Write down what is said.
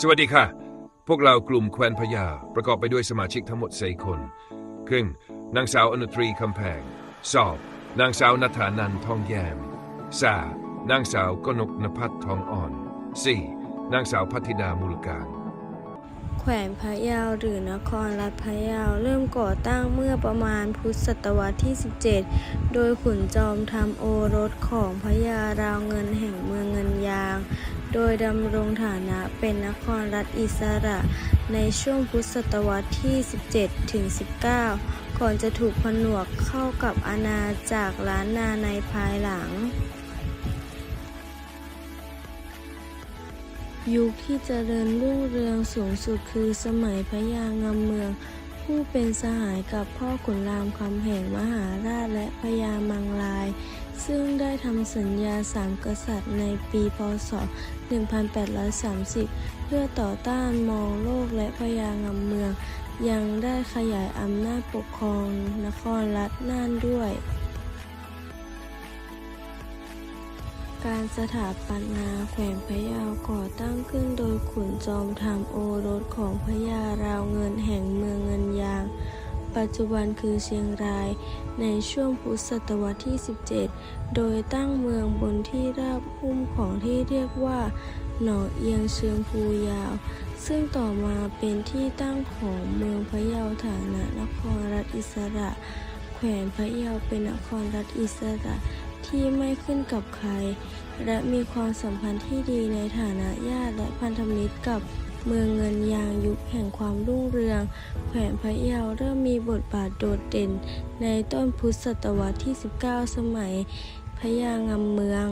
สวัสดีค่ะ พวกเรากลุ่มแควนพญาประกอบไปด้วยสมาชิกทั้งหมดสี่คนครึ่งนางสาวอนุตรีคำแพง สอบ นางสาวนัฐานันท์ทองแยมสานางสาวกนกนภัทรทองอ่อนสี่นางสาวพัทธิดามูลการแขวนพะเยาหรือนครรัฐพะเยาเริ่มก่อตั้งเมื่อประมาณพุทธศตวรรษที่ 17 โดยขุนจอมทำโอรสของพญาราวเงินแห่ง โดยดำรงฐานะเป็นนครรัฐอิสระในช่วงพุทธศตวรรษที่ 17 ถึง 19 ก่อนจะถูกผนวกเข้ากับอาณาจักรล้านนาในภายหลัง ยุคที่เจริญรุ่งเรืองสูงสุดคือสมัยพระยางามเมือง ผู้เป็นสหายกับพ่อขุนรามคำแห่งมหาราชและพญามังลาย ได้ทำสัญญาสามกษัตริย์ในปีพศ 1830 เพื่อต่อต้านมองโลกและพญางามเมือง ยังได้ขยายอำนาจปกครองนครรัฐน่านด้วย การสถาปนาแขวงพะเยาก่อตั้งขึ้นโดยขุนจอมทำโอรสของพญาราวเงินแห่งเมืองเงินยาง ปัจจุบันคือเชียงรายในช่วงพุทธศตวรรษที่ 17 โดยตั้งเมืองบนที่ราบหุ้มของที่เรียกว่า หนองเอียงเชิงภูยาว ซึ่งต่อมาเป็นที่ตั้งของเมืองพะเยาฐานะนครรัฐอิสระ แขวนพะเยาเป็นนครรัฐอิสระที่ไม่ขึ้นกับใคร และมีความสัมพันธ์ที่ดีในฐานะญาติและพันธมิตรกับ เมืองเงินยางยุคแห่งความรุ่งเรือง แขวนพระเยาเริ่มมีบทบาทโดดเด่น ในต้นพุทธศตวรรษที่ 19 สมัยพยางำเมือง